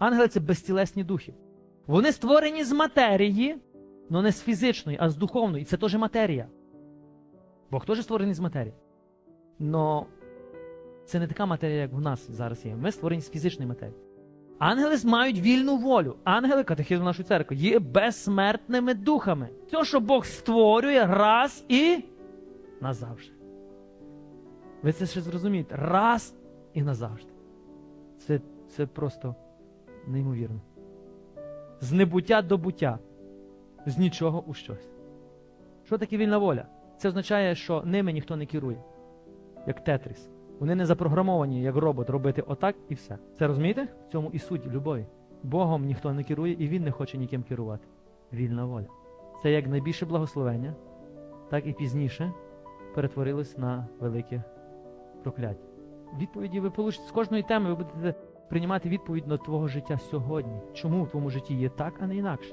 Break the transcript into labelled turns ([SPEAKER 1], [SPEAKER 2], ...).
[SPEAKER 1] Ангели це безтілесні духи. Вони створені з матерії, але не з фізичної, а з духовної. І це теж матерія. Бог теж створений з матерії. Но це не така матерія, як в нас зараз є. Ми створені з фізичної матерії. Ангели мають вільну волю. Ангели, катехизм нашої церкви, є безсмертними духами. Все, що Бог створює раз і назавжди. Ви це ще зрозумієте. Раз і назавжди. Це, це просто неймовірно. З небуття до буття, з нічого у щось. Що таке вільна воля? Це означає, що ними ніхто не керує, як тетріс. Вони не запрограмовані, як робот, робити отак і все. Це розумієте? В цьому і суть любові. Богом ніхто не керує, і він не хоче ніким керувати. Вільна воля. Це як найбільше благословення, так і пізніше перетворилось на велике прокляття. Відповіді ви получите з кожної теми, ви будете приймати відповідь на твого життя сьогодні. Чому в твоєму житті є так, а не інакше?